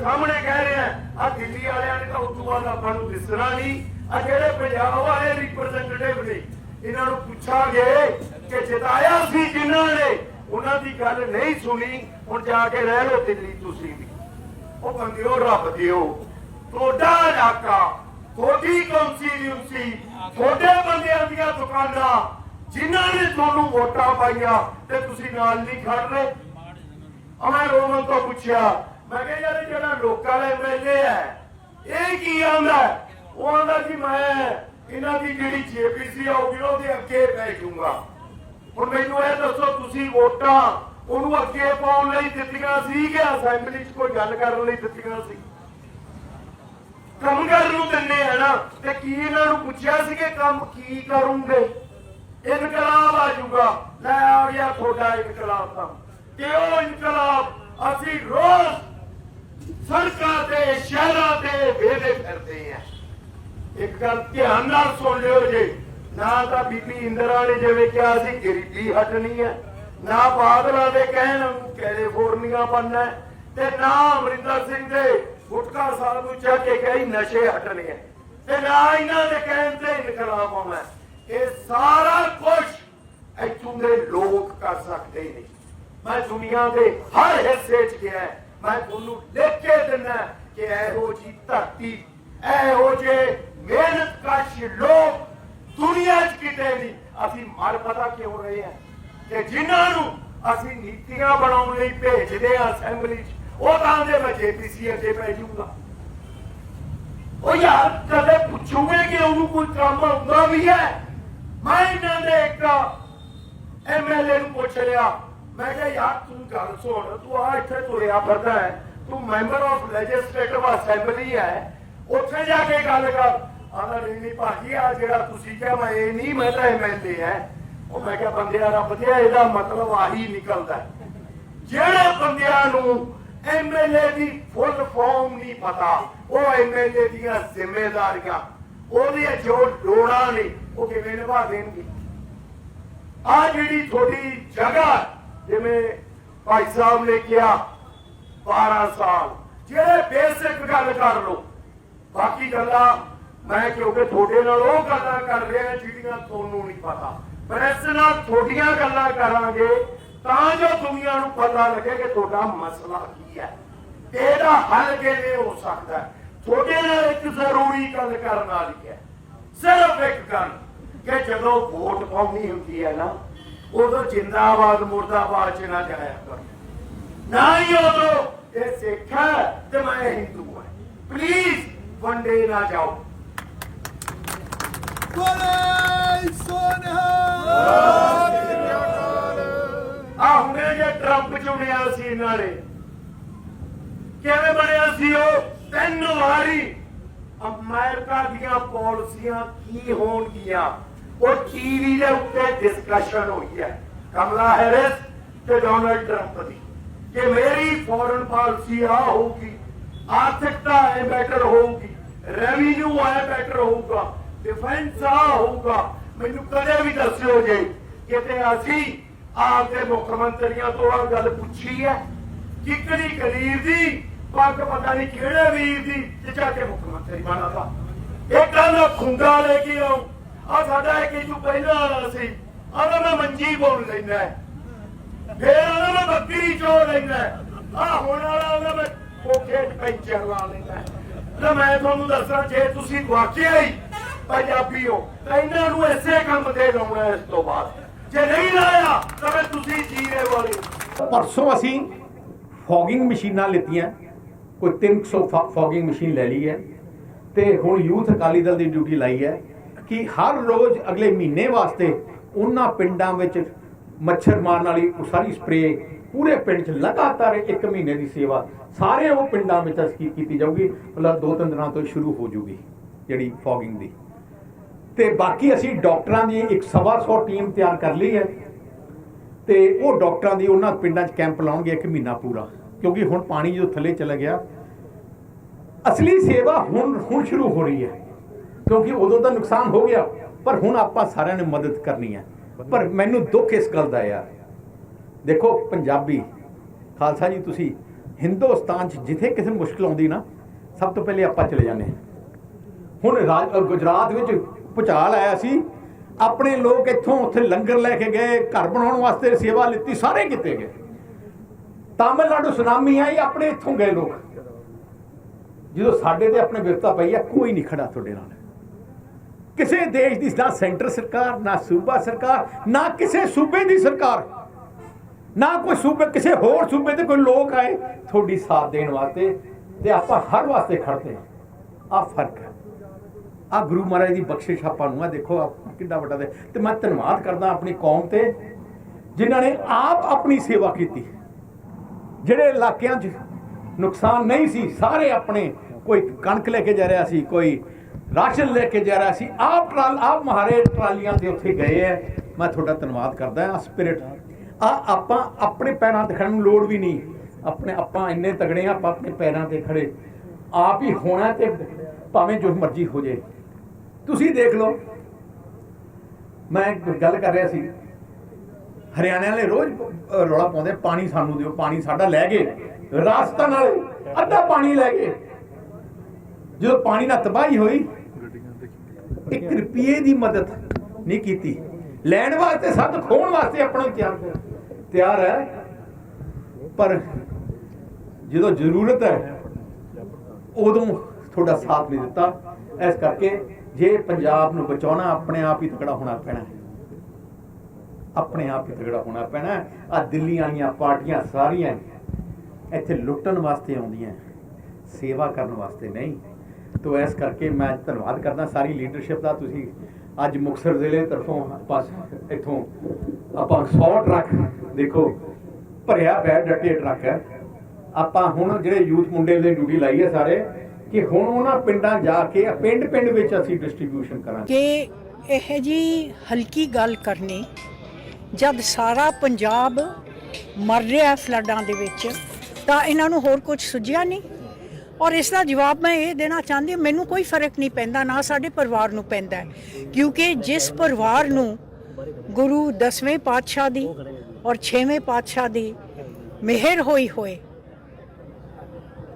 ਸਾਹਮਣੇ ਕਹਿ ਰਿਹਾ ਆ ਦਿੱਲੀ ਵਾਲਿਆਂ ਨੇ ਤਾਂ ਉਦੋਂ ਬਾਅਦ ਆਪਾਂ ਨੂੰ ਦਿਸਣਾ ਨਹੀਂ। ਆ ਜਿਹੜੇ ਪੰਜਾਬ ਵਾਲੇ ਰਿਪਰੈਜ਼ੈਂਟੇਟਿਵ ਨੇ, ਇਹਨਾਂ ਨੂੰ ਪੁੱਛਾਂਗੇ ਕਿ ਜਿਤਾਇਆ ਸੀ ਜਿਨ੍ਹਾਂ ਨੇ, ਉਹਨਾਂ ਦੀ ਗੱਲ ਨਹੀਂ ਸੁਣੀ। ਹੁਣ ਜਾ ਕੇ ਰਹਿ ਲਓ ਦਿੱਲੀ ਤੁਸੀਂ ਵੀ। ਉਹ ਬੰਦਿਓ, ਰੱਬ ਦਿਓ। ਤੁਹਾਡਾ ਇਲਾਕਾ, ਤੁਹਾਡੀ ਕੌਂਸਟੀਟਿਊਂਸੀ ਤੁਹਾਡੇ ਬੰਦਿਆਂ ਦੀਆਂ ਦੁਕਾਨਾਂ, ਜਿਨ੍ਹਾਂ ਨੇ ਤੁਹਾਨੂੰ ਵੋਟਾਂ ਪਾਈਆਂ ਤੇ ਤੁਸੀਂ ਨਾਲ ਨਹੀਂ ਖੜ ਰਹੇ। ਆ ਰੋਮਨ ਤੋਂ ਪੁੱਛਿਆ ਮੈਂ ਕਿਹਾ ਯਾਰ ਜਿਹੜਾ ਲੋਕਾਂ ਦਾ ਐਮਐਲਏ ਹੈ, ਇਹ ਕੀ ਆਂਦਾ ਉਹ ਆਂਦਾ ਕਿ ਮੈਂ ਇਹਨਾਂ ਦੀ ਜਿਹੜੀ ਜੇਪੀਸੀ ਆਉਗੀ ਉਹਦੇ ਅੱਗੇ ਪੈ ਹੁਣ ਮੈਨੂੰ ਇਹ ਦੱਸੋ, ਤੁਸੀਂ ਵੋਟਾਂ ਉਹਨੂੰ ਅੱਗੇ ਪਾਉਣ ਲਈ ਦਿੱਤੀਆਂ ਸੀ ਕਿ ਅਸੈਂਬਲੀ 'ਚ ਕੋਈ ਗੱਲ ਕਰਨ ਲਈ ਦਿੱਤੀਆਂ ਸੀ? ਕੰਮ ਕਰਨ ਨੂੰ ਦਿੰਦੇ ਆ ਨਾ, ਤੇ ਕੀ ਇਹਨਾਂ ਨੂੰ ਪੁੱਛਿਆ ਸੀ ਕਿ ਕੰਮ ਕੀ ਕਰੂੰਗੇ? ਇਨਕਲਾਬ ਆ ਜਾਊਗਾ। ਲੈ ਆ ਗਿਆ ਤੁਹਾਡਾ ਇਨਕਲਾਬ ਤਾਂ ਤੇ ਉਹ ਇਨਕਲਾਬ? ਅਸੀਂ ਰੋਜ਼ ਸੜਕਾਂ ਤੇ, ਸ਼ਹਿਰਾਂ ਤੇ ਵੇਦੇ ਫਿਰਦੇ ਆ। ਇੱਕ ਗੱਲ ਧਿਆਨ ਨਾਲ ਸੁਣ ਲਿਓ ਜੀ। ਨਾ ਤਾਂ ਬੀਬੀ ਇੰਦਰਾ ਨੇ ਜਿਵੇਂ ਕਿਹਾ ਸੀ, ਗਰੀਬੀ ਹਟਣੀ ਹੈ ਨਾ ਬਾਦਲਾਂ ਦੇ ਕਹਿਣ ਕੈਲੀਫੋਰਨੀਆ ਬਣਨਾ ਤੇ ਨਾ ਅਮਰਿੰਦਰ ਸਿੰਘ ਦੇ ਗੁਟਕਾ ਸਾਹਿਬ ਨੂੰ ਚੱਕ ਕੇ ਕਹੀ ਨਸ਼ੇ ਹਟਣੇ ਹੈ ਤੇ ਨਾ ਇਹਨਾਂ ਦੇ ਕਹਿਣ ਤੇ ਇਨਕਲਾਬ ਆਉਣਾ ਇਹ ਸਾਰਾ ਕੁਝ ਇੱਥੋਂ ਦੇ ਲੋਕ ਕਰ ਸਕਦੇ ਨੇ। ਮੈਂ ਦੁਨੀਆ ਦੇ ਹਰ ਹਿੱਸੇ 'ਚ ਗਿਆ। ਮੈਂ ਤੁਹਾਨੂੰ ਲਿਖ ਕੇ ਦਿੰਦਾ ਕਿ ਇਹੋ ਜੀ ਧਰਤੀ, ਇਹੋ ਜੇ ਮਿਹਨਤ ਕਸ਼ ਲੋਕ ਦੁਨੀਆ 'ਚ ਕਿਤੇ ਨਹੀਂ। ਅਸੀਂ ਮਰ ਪਤਾ ਕਿਉਂ ਰਹੇ ਹਾਂ ਕਿ ਜਿਨ੍ਹਾਂ ਨੂੰ ਅਸੀਂ ਨੀਤੀਆਂ ਬਣਾਉਣ ਲਈ ਭੇਜਦੇ ਆ ਅਸੈਂਬਲੀ 'ਚ, ਉਹ ਤਾਂ ਦੇ ਮੈਂ ਜੇਪੀਸੀ ਅੱਗੇ ਪੈ ਜਾਊਂਗਾ। ਉਹ ਯਾਰ ਕਦੇ ਪੁੱਛੂਗੇ ਕਿ ਉਹਨੂੰ ਕੋਈ ਕੰਮ ਆਉਂਦਾ ਵੀ ਹੈ? ਮੈਂ ਇਹਨਾਂ ਦੇ ਇੱਕ ਐਮਐਲਏ ਨੂੰ ਪੁੱਛ ਲਿਆ। ਮੈਂ ਕਿਹਾ, ਯਾਰ, ਤੂੰ ਗੱਲ ਸੁਣ, ਤੂੰ ਆ ਇੱਥੇ ਤੁਰਿਆ ਫਿਰਦਾ ਹੈ। ਤੂੰ ਮੈਂਬਰ ਆਫ ਲੈਜਿਸਲੇਟਿਵ ਅਸੈਂਬਲੀ ਹੈ। ਉੱਥੇ ਜਾ ਕੇ ਗੱਲ ਕਰ। ਆਂਦਾ ਨਹੀਂ ਨਹੀਂ ਭਾਜੀ ਆ ਜਿਹੜਾ ਤੁਸੀਂ ਕਿਹਾ, ਮੈਂ ਇਹ ਨਹੀਂ, ਮੈਂ ਤਾਂ ਐਮਐਲਏ ਹੈ। ਉਹ ਮੈਂ ਕਿਹਾ, ਬੰਦਿਆ ਰੱਬ ਦੇ, ਇਹਦਾ ਮਤਲਬ ਆਹੀ ਨਿਕਲਦਾ ਜਿਹੜੇ ਬੰਦਿਆਂ ਨੂੰ ਐਮਐਲਏ ਦੀ ਫੁੱਲ ਫਾਰਮ ਨਹੀਂ ਪਤਾ, ਉਹ ਐਮਐਲਏ ਦੀਆਂ ਜ਼ਿੰਮੇਵਾਰੀਆਂ ਉਹਦੀਆਂ ਜੋ ਲੋੜਾਂ ਨੇ, ਉਹ ਕਿਵੇਂ ਨਿਭਾ ਦੇਣਗੇ? ਆ ਜਿਹੜੀ ਤੁਹਾਡੀ ਜਗ੍ਹਾ ਜਿਵੇਂ ਭਾਈ ਸਾਹਿਬ ਨੇ ਕਿਹਾ 12 ਸਾਲ। ਜਿਹੜੇ ਬੇਸਿਕ ਗੱਲ ਕਰ ਲੋ ਬਾਕੀ ਗੱਲਾਂ ਮੈਂ ਕਿਉਂਕਿ ਤੁਹਾਡੇ ਨਾਲ ਉਹ ਗੱਲਾਂ ਕਰ ਰਿਹਾ ਜਿਹੜੀਆਂ ਤੁਹਾਨੂੰ ਨਹੀਂ ਪਤਾ। ਪ੍ਰੈਸ ਨਾਲ ਤੁਹਾਡੀਆਂ ਗੱਲਾਂ ਕਰਾਂਗੇ, ਤਾਂ ਜੋ ਦੁਨੀਆ ਨੂੰ ਪਤਾ ਲੱਗੇ ਕਿ ਤੁਹਾਡਾ ਮਸਲਾ ਕੀ ਹੈ। ਇਹਦਾ ਹੱਲ ਕਿਵੇਂ ਹੋ ਸਕਦਾ ਤੁਹਾਡੇ ਨਾਲ ਇੱਕ ਜ਼ਰੂਰੀ ਗੱਲ ਕਰਨ ਵਾਲੀ ਹੈ। ਸਿਰਫ ਇੱਕ ਗੱਲ, ਕਿ ਜਦੋਂ ਵੋਟ ਪਾਉਣੀ ਹੁੰਦੀ ਹੈ ਨਾ ਉਦੋਂ ਜਿੰਦਾਬਾਦ ਮੁਰਦਾਬਾਦ ਚ ਨਾ ਜਾਇਆ ਕਰੋ। ਨਾ ਹੀ ਉਦੋਂ ਇਹ ਸਿੱਖ ਹੈ ਤੇ ਮੈਂ ਹਿੰਦੂ ਹਾਂ। ਪਲੀਜ਼ ਵੰਡੇ ਨਾ ਜਾਓ। ਬੋਲੇ ਸੋਨਹਾ ਆ ਹੁਣੇ ਜੇ ਟਰੰਪ ਚੁਣਿਆ ਸੀ ਇਹਨਾਂ ਨੇ ਕਿਵੇਂ ਬਣਿਆ ਸੀ ਉਹ? ਤਿੰਨ ਵਾਰੀ। ਅਮਰੀਕਾ ਦੀਆਂ ਪਾਲਿਸੀਆਂ ਕੀ ਹੋਣਗੀਆਂ? ਉਹ ਟੀਵੀ ਦੇ ਉੱਤੇ ਡਿਸਕਸ਼ਨ ਹੋਈ ਹੈ। ਕਮਲਾ ਹੈਰਿਸ ਤੇ ਡੋਨਲਡ ਟਰੰਪ ਦੀ। ਕਿ ਮੇਰੀ ਫੋਰਨ ਪਾਲਿਸੀ ਆ ਹੋਊਗੀ, ਆਰਥਿਕਤਾ ਇਹ ਬੈਟਰ ਹੋਊਗੀ ਰੈਵਨਿਊ ਆਇਆ ਬੈਟਰ ਹੋਊਗਾ ਡਿਫੈਂਸ ਆ ਹੋਊਗਾ, ਮੈਨੂੰ ਕਦੇ ਵੀ ਦੱਸਿਓ ਜੇ ਕਿਤੇ ਅਸੀਂ ਆਪਦੇ ਮੁੱਖ ਮੰਤਰੀਆਂ ਤੋਂ ਆ ਗੱਲ ਪੁੱਛੀ ਹੈ। ਕਿਕੜੀ ਕਲੀਰ ਦੀ, ਪੱਗ ਪਤਾ ਨਹੀਂ ਕਿਹੜੇ ਵੀਰ ਦੀ, ਤੇ ਜਾ ਕੇ ਮੁੱਖ ਮੰਤਰੀ ਬਣਾਤਾ ਇਹ ਕਹਿੰਦਾ ਖੁੰਡਾ ਲੈ ਕੇ ਆਉ ਆ ਸਾਡਾ ਇੱਕ ਤੂੰ ਪਹਿਲਾਂ ਵਾਲਾ ਸੀ। ਆਹ ਮੈਂ ਮੰਜੀ ਬੋਲ ਲੈਣਾ ਫੇਰ ਆਂਦਾ ਮੈਂ ਬੱਕਰੀ ਚੋ ਲੈਣਾ ਆ ਹੁਣ ਵਾਲਾ ਮੈਂ ਕੋਠੇ ਪੈਂਚਰ ਲਾ ਲੈਣਾ ਲੈ ਮੈਂ ਤੁਹਾਨੂੰ ਦੱਸਾਂ ਜੇ ਤੁਸੀਂ ਵਾਕਿਆ ਹੀ ਪੰਜਾਬੀ ਹੋ, ਤਾਂ ਇਹਨਾਂ ਨੂੰ ਐਸੇ ਕੰਮ ਤੇ ਲਾਉਣਾ ਇਸ ਤੋਂ ਬਾਅਦ। ਜੇ ਨਹੀਂ ਲਾਇਆ, ਤਾਂ ਫਿਰ ਤੁਸੀਂ ਜੀਰੇ ਵਾਲੇ ਪਰਸੋਂ ਅਸੀਂ ਫੋਗਿੰਗ ਮਸ਼ੀਨਾਂ ਲਿੱਤੀਆਂ। ਕੋਈ 300 ਫੋਗਿੰਗ ਮਸ਼ੀਨ ਲੈ ਲਈ ਹੈ। ਤੇ ਹੁਣ ਯੂਥ ਅਕਾਲੀ ਦਲ ਦੀ ਡਿਊਟੀ ਲਾਈ ਹੈ। ਕਿ ਹਰ ਰੋਜ਼ ਅਗਲੇ ਮਹੀਨੇ ਵਾਸਤੇ ਉਹਨਾਂ ਪਿੰਡਾਂ ਵਿੱਚ ਮੱਛਰ ਮਾਰਨ ਵਾਲੀ ਉਹ ਸਾਰੀ ਸਪਰੇ ਪੂਰੇ ਪਿੰਡ 'ਚ ਲਗਾਤਾਰ ਇੱਕ ਮਹੀਨੇ ਦੀ ਸੇਵਾ ਸਾਰੇ ਉਹ ਪਿੰਡਾਂ ਵਿੱਚ ਅਸੀਂ ਕੀਤੀ ਜਾਊਗੀ, ਮਤਲਬ ਦੋ ਤਿੰਨ ਦਿਨਾਂ ਤੋਂ ਸ਼ੁਰੂ ਹੋ ਜੂਗੀ ਜਿਹੜੀ ਫੌਗਿੰਗ ਦੀ। ਤੇ ਬਾਕੀ ਅਸੀਂ ਡਾਕਟਰਾਂ ਦੀ ਇੱਕ ਸਵਾ ਸੌ ਟੀਮ ਤਿਆਰ ਕਰ ਲਈ ਹੈ ਤੇ ਉਹ ਡਾਕਟਰਾਂ ਦੀ ਉਹਨਾਂ ਪਿੰਡਾਂ 'ਚ ਕੈਂਪ ਲਾਉਣਗੇ ਇੱਕ ਮਹੀਨਾ ਪੂਰਾ, ਕਿਉਂਕਿ ਹੁਣ ਪਾਣੀ ਜੋ ਥੱਲੇ ਚਲਾ ਗਿਆ, ਅਸਲੀ ਸੇਵਾ ਹੁਣ ਹੁਣ ਸ਼ੁਰੂ ਹੋ ਰਹੀ ਹੈ। ਕਿਉਂਕਿ ਉਦੋਂ ਤਾਂ ਨੁਕਸਾਨ ਹੋ ਗਿਆ। ਪਰ ਹੁਣ ਆਪਾਂ ਸਾਰਿਆਂ ਨੇ ਮਦਦ ਕਰਨੀ ਹੈ। ਪਰ ਮੈਨੂੰ ਦੁੱਖ ਇਸ ਗੱਲ ਦਾ ਯਾਰ ਦੇਖੋ, ਪੰਜਾਬੀ, ਖਾਲਸਾ ਜੀ, ਤੁਸੀਂ ਹਿੰਦੁਸਤਾਨ 'ਚ ਜਿੱਥੇ ਕਿਸੇ ਨੂੰ ਮੁਸ਼ਕਲ ਆਉਂਦੀ ਨਾ, ਸਭ ਤੋਂ ਪਹਿਲੇ ਆਪਾਂ ਚਲੇ ਜਾਂਦੇ ਹਾਂ। ਹੁਣ ਰਾਜ ਗੁਜਰਾਤ ਵਿੱਚ ਭੁਚਾਲ ਆਇਆ ਸੀ। ਆਪਣੇ ਲੋਕ ਇੱਥੋਂ ਉੱਥੇ ਲੰਗਰ ਲੈ ਕੇ ਗਏ, ਘਰ ਬਣਾਉਣ ਵਾਸਤੇ ਸੇਵਾ ਲਿੱਤੀ, ਸਾਰੇ ਕੀਤੇ ਗਏ। ਤਾਮਿਲਨਾਡੂ ਸੁਨਾਮੀ ਆਈ, ਆਪਣੇ ਇੱਥੋਂ ਗਏ ਲੋਕ। ਜਦੋਂ ਸਾਡੇ ਤੇ ਆਪਣੇ ਵਿਰਤਾ ਪਈ ਆ, ਕੋਈ ਨਹੀਂ ਖੜਾ ਤੁਹਾਡੇ ਨਾਲ। ਕਿਸੇ ਦੇਸ਼ ਦੀ ਨਾ ਸੈਂਟਰ ਸਰਕਾਰ, ਨਾ ਸੂਬਾ ਸਰਕਾਰ, ਨਾ ਕਿਸੇ ਸੂਬੇ ਦੀ ਸਰਕਾਰ। ਨਾ ਕੋਈ ਸੂਬੇ, ਕਿਸੇ ਹੋਰ ਸੂਬੇ ਤੇ ਕੋਈ ਲੋਕ ਆਏ ਤੁਹਾਡੀ ਸਾਥ ਦੇਣ ਵਾਸਤੇ ਤੇ ਆਪਾਂ ਹਰ ਵਾਸਤੇ ਖੜਦੇ ਆ ਫ਼ਰਕ ਹੈ। ਆ ਗੁਰੂ ਮਹਾਰਾਜ ਦੀ ਬਖਸ਼ਿਸ਼ ਆਪਾਂ ਨੂੰ ਆ। ਦੇਖੋ ਆ ਕਿੰਨਾ ਵੱਡਾ ਦੇ ਤੇ ਮੈਂ ਧੰਨਵਾਦ ਕਰਦਾ ਆਪਣੀ ਕੌਮ ਤੇ, ਜਿਨ੍ਹਾਂ ਨੇ ਆਪ ਆਪਣੀ ਸੇਵਾ ਕੀਤੀ। ਜਿਹੜੇ ਇਲਾਕਿਆਂ 'ਚ ਨੁਕਸਾਨ ਨਹੀਂ ਸੀ, ਸਾਰੇ ਆਪਣੇ ਕੋਈ ਕਣਕ ਲੈ ਕੇ ਜਾ ਰਿਹਾ ਸੀ, ਕੋਈ ਰਾਸ਼ਨ ਲੈ ਕੇ ਜਾ ਰਿਹਾ ਸੀ। ਆਪ ਟਰਾਲ ਆਪ ਮਹਾਰੇ ਟਰਾਲੀਆਂ ਦੇ ਉੱਥੇ ਗਏ ਐ। ਮੈਂ ਤੁਹਾਡਾ ਧੰਨਵਾਦ ਕਰਦਾ ਆ ਸਪਿਰਿਟ। ਆ ਆਪਾਂ ਆਪਣੇ ਪੈਰਾਂ ਤੇ ਖੜਨ ਨੂੰ ਲੋੜ ਵੀ ਨਹੀਂ। ਆਪਣੇ ਆਪਾਂ ਇੰਨੇ ਤਗੜੇ ਆ ਆਪਾਂ ਆਪਣੇ ਪੈਰਾਂ ਤੇ ਖੜੇ। ਆਪ ਹੀ ਹੋਣਾ ਤੇ ਭਾਵੇਂ ਜੋ ਮਰਜ਼ੀ ਹੋ ਜੇ। ਤੁਸੀਂ ਦੇਖ ਲਓ। ਮੈਂ ਗੱਲ ਕਰ ਰਿਹਾ ਸੀ। ਹਰਿਆਣੇ ਵਾਲੇ ਰੋਜ਼ ਅ, ਰੌਲਾ ਪਾਉਂਦੇ ਪਾਣੀ ਸਾਨੂੰ ਦਿਓ ਪਾਣੀ ਸਾਡਾ ਲੈ ਗਏ। ਰਾਜਸਥਾਨ ਵਾਲੇ ਅੱਧਾ ਪਾਣੀ ਲੈ ਗਏ। ਜਦੋਂ ਪਾਣੀ ਨਾਲ ਤਬਾਹੀ ਹੋਈ ਇੱਕ ਰੁਪਏ ਦੀ ਮਦਦ ਨਹੀਂ ਕੀਤੀ। ਲੈਣ ਵਾਸਤੇ ਸਭ ਖੋਣ ਵਾਸਤੇ ਆਪਣਾ ਤਿਆਰ ਤਿਆਰ ਹੈ ਪਰ ਜਦੋਂ ਜ਼ਰੂਰਤ ਹੈ ਉਦੋਂ ਤੁਹਾਡਾ ਸਾਥ ਨਹੀਂ ਦਿੱਤਾ। ਇਸ ਕਰਕੇ ਜੇ ਪੰਜਾਬ ਨੂੰ ਬਚਾਉਣਾ ਆਪਣੇ ਆਪ ਹੀ ਤਕੜਾ ਹੋਣਾ ਪੈਣਾ ਹੈ। ਆਪਣੇ ਆਪ ਹੀ ਤਗੜਾ ਹੋਣਾ ਪੈਣਾ ਆ ਦਿੱਲੀ ਵਾਲੀਆਂ ਪਾਰਟੀਆਂ ਸਾਰੀਆਂ ਇੱਥੇ ਲੁੱਟਣ ਵਾਸਤੇ ਆਉਂਦੀਆਂ ਸੇਵਾ ਕਰਨ ਵਾਸਤੇ ਨਹੀਂ। ਤੋ ਇਸ ਕਰਕੇ ਮੈਂ ਧੰਨਵਾਦ ਕਰਦਾ ਸਾਰੀ ਲੀਡਰਸ਼ਿਪ ਦਾ। ਤੁਸੀਂ ਅੱਜ ਮੁਕਤਸਰ ਜ਼ਿਲ੍ਹੇ ਤਰਫੋਂ ਆਪਾਂ ਇੱਥੋਂ ਆਪਾਂ 100 ਟਰੱਕ ਦੇਖੋ, ਭਰਿਆ ਪਿਆ, ਡੱਟੇ ਟਰੱਕ ਹੈ। ਆਪਾਂ ਹੁਣ ਜਿਹੜੇ ਯੂਥ ਮੁੰਡੇ ਦੇ ਡਿਊਟੀ ਲਾਈ ਹੈ ਸਾਰੇ, ਕਿ ਹੁਣ ਉਹਨਾਂ ਪਿੰਡਾਂ ਜਾ ਕੇ ਪਿੰਡ ਪਿੰਡ ਵਿੱਚ ਅਸੀਂ ਡਿਸਟ੍ਰੀਬਿਊਸ਼ਨ ਕਰਾਂਗੇ। ਕਿ ਇਹ ਜੀ ਹਲਕੀ ਗੱਲ ਕਰਨੀ, ਜਦ ਸਾਰਾ ਪੰਜਾਬ ਮਰ ਰਿਹਾ ਫਲੱਡਾਂ ਦੇ ਵਿੱਚ, ਤਾਂ ਇਹਨਾਂ ਨੂੰ ਹੋਰ ਕੁਝ ਸੁਝਿਆ ਨਹੀਂ? ਔਰ ਇਸ ਦਾ ਜਵਾਬ ਮੈਂ ਇਹ ਦੇਣਾ ਚਾਹੁੰਦੀ ਹਾਂ, ਮੈਨੂੰ ਕੋਈ ਫ਼ਰਕ ਨਹੀਂ ਪੈਂਦਾ, ਨਾ ਸਾਡੇ ਪਰਿਵਾਰ ਨੂੰ ਪੈਂਦਾ ਕਿਉਂਕਿ ਜਿਸ ਪਰਿਵਾਰ ਨੂੰ ਗੁਰੂ 10ਵੇਂ ਪਾਤਸ਼ਾਹ ਦੀ ਔਰ 6ਵੇਂ ਪਾਤਸ਼ਾਹ ਦੀ ਮਿਹਰ ਹੋਈ ਹੋਏ,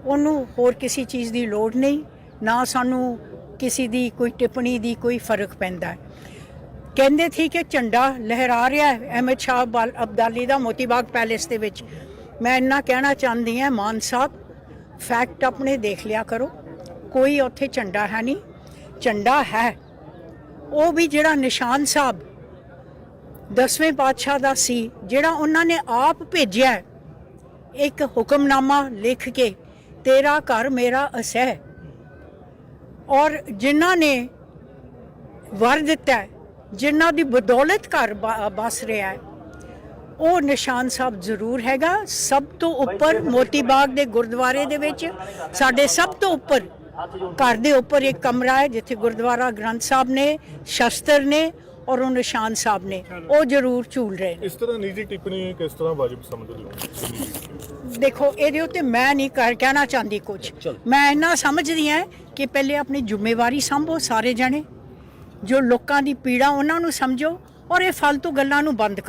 ਉਹਨੂੰ ਹੋਰ ਕਿਸੇ ਚੀਜ਼ ਦੀ ਲੋੜ ਨਹੀਂ, ਨਾ ਸਾਨੂੰ ਕਿਸੇ ਦੀ ਕੋਈ ਟਿੱਪਣੀ ਦੀ ਕੋਈ ਫ਼ਰਕ ਪੈਂਦਾ ਕਹਿੰਦੇ ਸੀ ਕਿ ਝੰਡਾ ਲਹਿਰਾ ਰਿਹਾ ਹੈ, ਅਹਿਮਦ ਸ਼ਾਹ ਅਬਦਾਲ- ਅਬਦਾਲੀ ਦਾ ਮੋਤੀ ਬਾਗ ਪੈਲੇਸ ਦੇ ਵਿੱਚ। ਮੈਂ ਇੰਨਾ ਕਹਿਣਾ ਚਾਹੁੰਦੀ ਹਾਂ, ਮਾਨ ਸਾਹਿਬ ਫੈਕਟ ਆਪਣੇ ਦੇਖ ਲਿਆ ਕਰੋ। ਕੋਈ ਉੱਥੇ ਝੰਡਾ ਹੈ ਨਹੀਂ। ਝੰਡਾ ਹੈ। ਉਹ ਵੀ ਜਿਹੜਾ ਨਿਸ਼ਾਨ ਸਾਹਿਬ ਦਸਵੇਂ ਪਾਤਸ਼ਾਹ ਦਾ ਸੀ, ਜਿਹੜਾ ਉਹਨਾਂ ਨੇ ਆਪ ਭੇਜਿਆ ਇੱਕ ਹੁਕਮਨਾਮਾ ਲਿਖ ਕੇ, ਤੇਰਾ ਘਰ ਮੇਰਾ ਅਸਹਿ। ਔਰ ਜਿਨ੍ਹਾਂ ਨੇ ਵਰ ਦਿੱਤਾ ਜਿਨ੍ਹਾਂ ਦੀ ਬਦੌਲਤ ਘਰ ਬ- ਬਸ ਰਿਹਾ ਹੈ ਉਹ ਨਿਸ਼ਾਨ ਸਾਹਿਬ ਜ਼ਰੂਰ ਹੈਗਾ। ਸਭ ਤੋਂ ਉੱਪਰ ਮੋਤੀ ਬਾਗ ਦੇ ਗੁਰਦੁਆਰੇ ਦੇ ਵਿੱਚ ਸਾਡੇ ਸਭ ਤੋਂ ਉੱਪਰ ਘਰ ਦੇ ਉੱਪਰ ਇੱਕ ਕਮਰਾ ਹੈ ਜਿੱਥੇ ਗੁਰਦੁਆਰਾ ਗ੍ਰੰਥ ਸਾਹਿਬ ਨੇ ਸ਼ਸਤਰ ਨੇ ਔਰ ਉਹ ਨਿਸ਼ਾਨ ਸਾਹਿਬ ਨੇ। ਉਹ ਜ਼ਰੂਰ ਝੂਲ ਰਹੇ ਨੇ। ਇਸ ਤਰ੍ਹਾਂ ਨਿੱਜੀ ਟਿੱਪਣੀ ਕਿਸ ਤਰ੍ਹਾਂ ਵਾਜਬ ਸਮਝਦੇ ਹੋ? ਦੇਖੋ ਇਹਦੇ ਉੱਤੇ ਮੈਂ ਨਹੀਂ ਕਰ ਕਹਿਣਾ ਚਾਹੁੰਦੀ ਕੁਝ ਮੈਂ ਇੰਨਾ ਸਮਝਦੀ ਹਾਂ ਕਿ ਪਹਿਲੇ ਆਪਣੀ ਜ਼ਿੰਮੇਵਾਰੀ ਸੰਭੋ ਸਾਰੇ ਜਣੇ। ਜੋ ਲੋਕਾਂ ਦੀ ਪੀੜਾ ਉਹਨਾਂ ਨੂੰ ਸਮਝੋ ਔਰ ਇਹ ਫालतू ਗੱਲਾਂ ਨੂੰ ਬੰਦ ਕਰੋ।